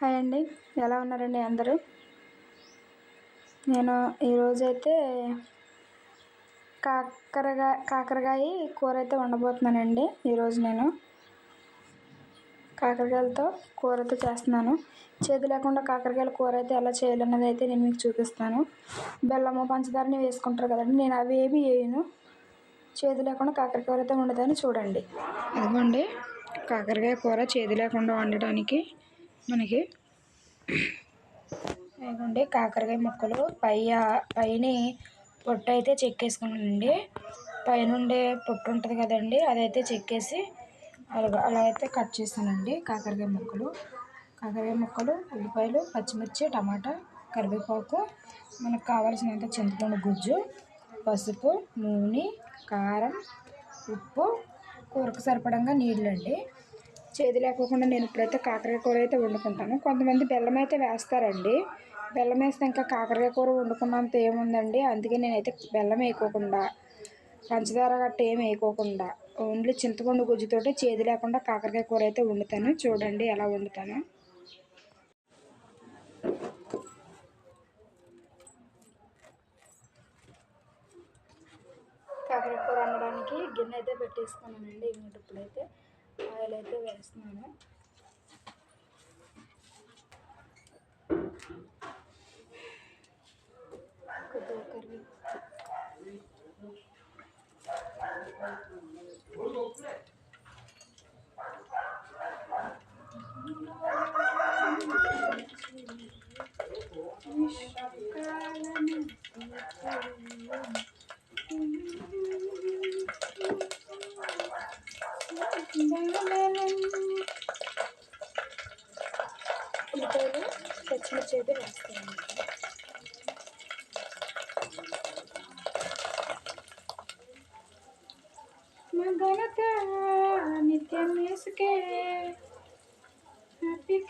Hi అండి. ఎలా ఉన్నారండి అందరూ? నేను ఈరోజైతే కాకరగా కాకరకాయ కూర అయితే వండబోతున్నానండి ఈరోజు నేను కాకరకాయలతో కూర అయితే చేస్తున్నాను. చేతి లేకుండా కాకరకాయల కూర అయితే ఎలా చేయాలన్నది అయితే నేను మీకు చూపిస్తాను. బెల్లము పంచదారని వేసుకుంటారు కదండి నేను అవి ఏమి వేయను. చేతి లేకుండా కాకరకాయ అయితే వండుతాను చూడండి. అదిగోండి కాకరకాయ కూర చేతి లేకుండా వండటానికి మనకి ఇదిగోండి కాకరకాయ ముక్కలు. పై పైన పొట్టు అయితే చెక్కేసుకున్నానండి. పైనుండే పొట్టు ఉంటుంది కదండి అదైతే చెక్కేసి అలా అలా అయితే కట్ చేస్తానండి కాకరకాయ ముక్కలు. కాకరకాయ ముక్కలు ఉల్లిపాయలు పచ్చిమిర్చి టమాటా కరివేపాకు మనకు కావాల్సినంత చింతపండు గుజ్జు పసుపు నూనె కారం ఉప్పు కూరకు సరిపడంగా నీళ్ళండి. చేదు లేకోకుండా నేను ఇప్పుడైతే కాకరకాయ కూర అయితే వండుకుంటాను. కొంతమంది బెల్లం అయితే వేస్తారండి. బెల్లం వేస్తే ఇంకా కాకరకాయ కూర వండుకున్నంత ఏముందండి? అందుకే నేనైతే బెల్లం వేయకోకుండా పంచదార గట్ట ఏం వేయకోకుండా ఓన్లీ చింతపండు గుజ్జుతోటి చేదు లేకుండా కాకరకాయ కూర అయితే వండుతాను. చూడండి ఎలా వండుతాను. కాకరకాయ కూర వండడానికి గిన్నె అయితే పెట్టేసుకున్నానండి. ఇప్పుడైతే ఆయిల్ అయితే వేస్తున్నాను.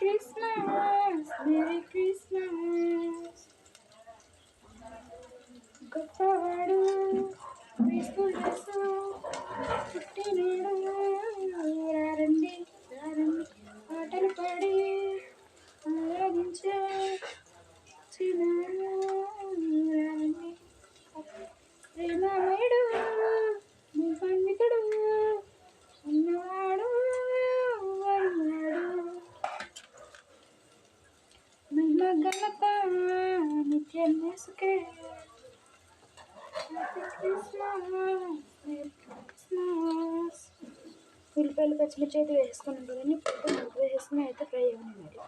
హ్యాపీ క్రిస్మస్ మెరీ క్రిస్మస్ గొప్పవాడు క్రీస్తు యేసు పుట్టినాడు ఉల్లిపాయలు పచ్చిమిర్చి అయితే వేసుకున్నాం కదండి ఇప్పుడు వేసుకుని అయితే ఫ్రై అవ్వండి మరి.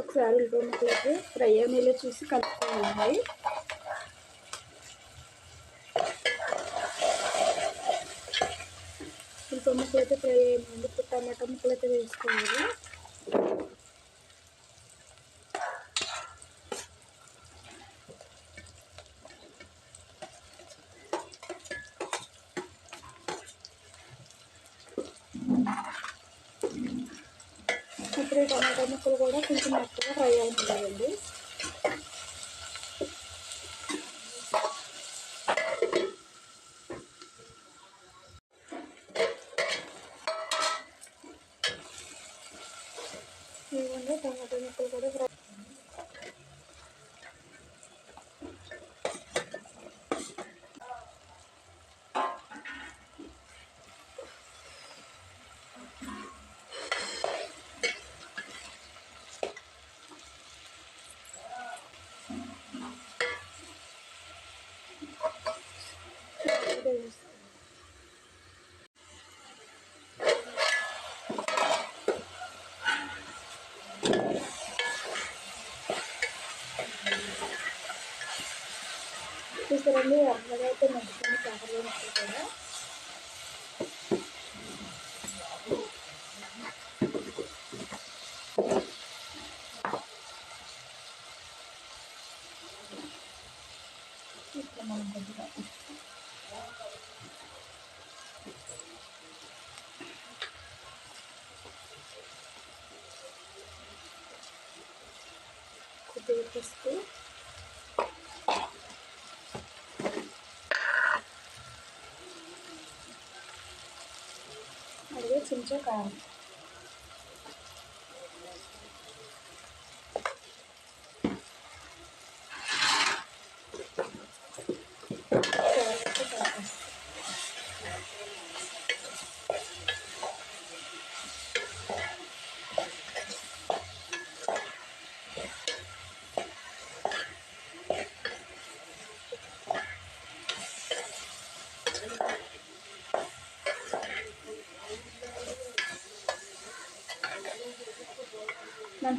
ఒకసారి ఉల్లిపాయ ముక్కలు అయితే ఫ్రై అయ్యేలా చూసి కలుపుకోవాలి. ఉల్లిపాయ ముక్కలు అయితే ఫ్రై అయ్యిందండి ఇప్పుడు టమాటా ముక్కలు అయితే వేసుకోవాలి. టమాటా ముక్కలు కూడా కొంచెం మెత్తగా ఫ్రై అవుతుంటాయండి ఇవ్వండి టమాటా ముక్కలు కూడా ఫ్రై చూసారండి అమ్మగా అయితే మంచిగా కాకరకాయ కూడా ఇప్పుడు మనం కొద్దిగా కొద్దిగా పసుపు చెంచా కారం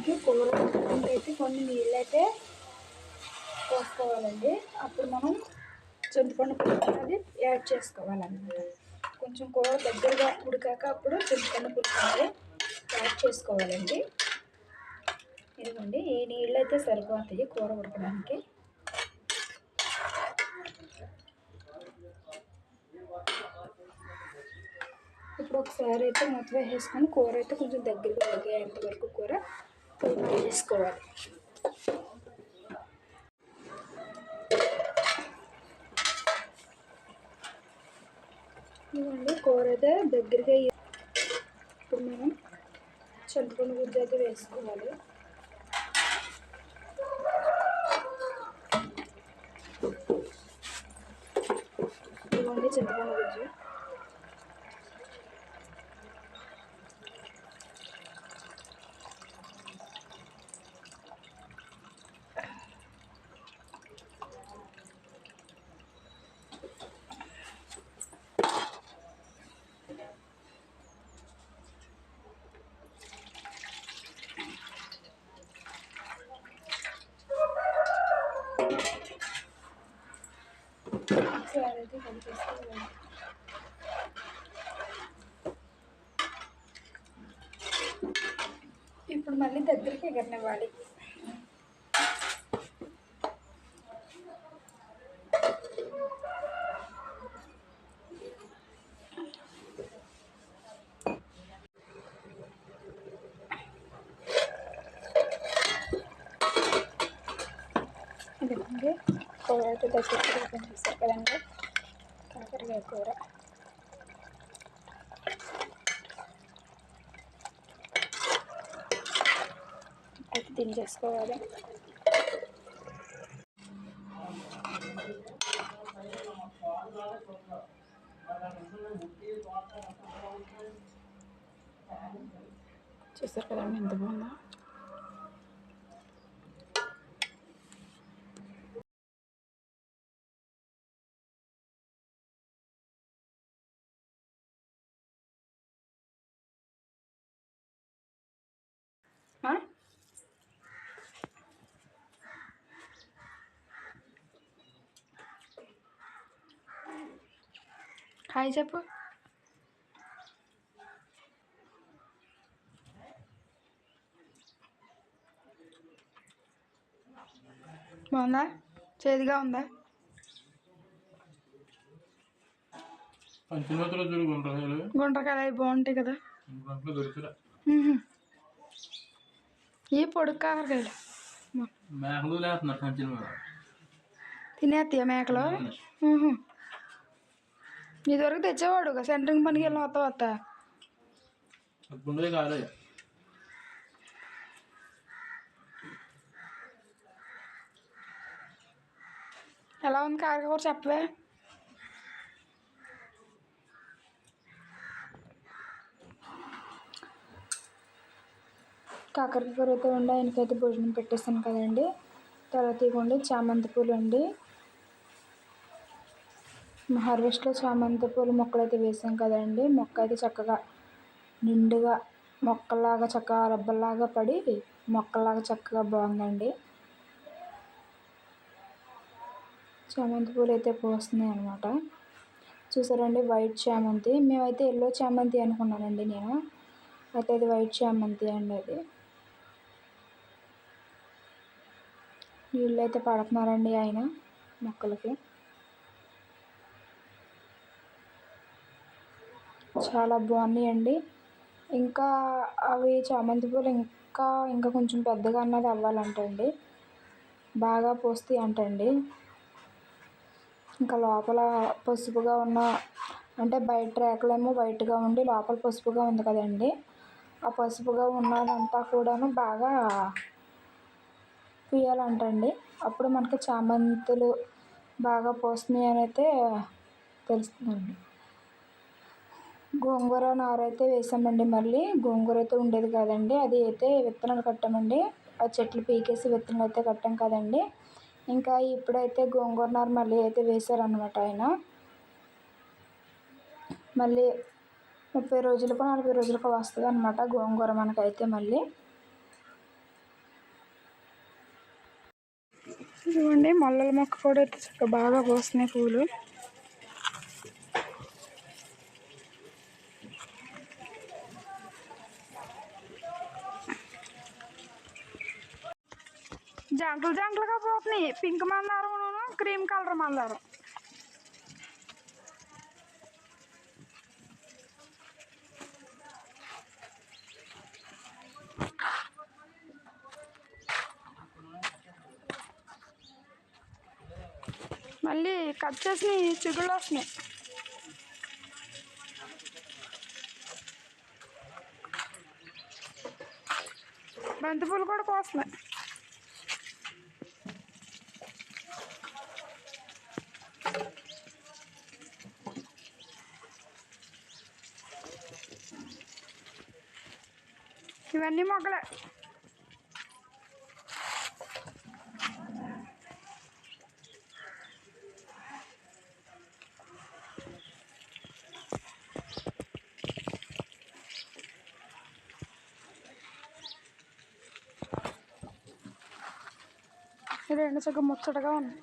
మనకి కూర అయితే కొన్ని నీళ్ళు అయితే పోసుకోవాలండి. అప్పుడు మనం చింతపండు పులుసు అనేది యాడ్ చేసుకోవాలన్నమాట కొంచెం కూర దగ్గరగా ఉడికాక అప్పుడు చింతపండు పులుసు అనేది యాడ్ చేసుకోవాలండి. ఇదిగోండి ఈ నీళ్ళు అయితే సరిపోతాయి కూర ఉడకడానికి. ఇప్పుడు ఒకసారి అయితే మూత వేసేసుకొని కూర అయితే కొంచెం దగ్గరగా ఉడికేంత వరకు కూర తీసుకోవాలి వేసుకోవాలి కూర అయితే దగ్గరగా ఇప్పుడు మనం చింతపండు గుజ్జు అయితే వేసుకోవాలి ఇదిగోండి చింతపండు గుజ్జు ఒకసారి అయితే కలిపేసుకోవాలి ఇప్పుడు మళ్ళీ దగ్గరికి ఎగరనివ్వాలి ఇదిగోండి కూర అయితే దగ్గరికి కనిపిస్తారు కదండి కాకరకాయ కూర అయితే చేసుకోవాలి చూస్తారు కదండి ఎంత బాగుందో. హాయ్ చెప్పు బాగుందా? చేదుగా ఉందా? గుండ్రకాయలు. అవి బాగుంటాయి కదా. ఈ పొడుగు కాకరకాయలు మేకలు లేస్తున్నారు కంచెల మీద. తినేస్తాయా మేకలు? మ్మ్. ఇదివరకు తెచ్చేవాడు సెంటరింగ్ పనికి వెళ్ళిన వస్తా వస్తా ఎలా ఉంది కాకరకాయ కూర చెప్పవే? కాకరకాయ అయితే ఉండి ఆయనకైతే భోజనం పెట్టేస్తాను కదండి. తర్వాత ఇవ్వండి చామంతి పూలు అండి. మా హార్వెస్ట్లో చామంతి పూలు మొక్కలు అయితే వేసాం కదండి. మొక్క అయితే చక్కగా నిండుగా మొక్కలాగా చక్కగా రబ్బల్లాగా పడి మొక్కలాగా చక్కగా బాగుందండి. చామంతి పూలు అయితే పోస్తున్నాయి అనమాట చూసారండి వైట్ చామంతి. మేమైతే ఎల్లో చామంతి అనుకున్నానండి నేను. అయితే అది వైట్ చామంతి అండి అది. నీళ్ళు అయితే పడుతున్నారండి ఆయన మొక్కలకి. చాలా బాగున్నాయండి. ఇంకా అవి చామంతి పూలు ఇంకా ఇంకా కొంచెం పెద్దగా అన్నది అవ్వాలంటండి. బాగా పూస్తాయి అంటండి. ఇంకా లోపల పసుపుగా ఉన్న అంటే బయట రేకులేమో వైట్గా ఉండి లోపల పసుపుగా ఉంది కదండి. ఆ పసుపుగా ఉన్నదంతా కూడాను బాగా పూయాలంటండి అప్పుడు మనకి చామంతులు బాగా పోస్తున్నాయి అని అయితే తెలుస్తుందండి. గోంగూర నారైతే అయితే వేసామండి. మళ్ళీ గోంగూర అయితే ఉండేది కాదండి. అది అయితే విత్తనాలు కట్టామండి. ఆ చెట్లు పీకేసి విత్తనాలు అయితే కట్టాం కదండి. ఇంకా ఇప్పుడైతే గోంగూర నారు మళ్ళీ అయితే వేశారనమాట ఆయన. మళ్ళీ ముప్పై రోజులకు నలభై రోజులకు వస్తుంది అనమాట గోంగూర మనకైతే మళ్ళీ. చూడండి మల్లెల మొక్క కూడా అయితే చక్కగా బాగా పోస్తున్నాయి పూలు. జంటలు జంటలుగా పోతున్నాయి. పింక్ మందారం క్రీమ్ కలర్ మందారం. మళ్ళీ కట్ చేసి చిగుళ్ళు వస్తున్నాయి. బంతిపూలు కూడా కోస్తున్నాయి. ఇవన్నీ మొగ్గలే. ఇది రెండు సగం ముచ్చటగా ఉంది.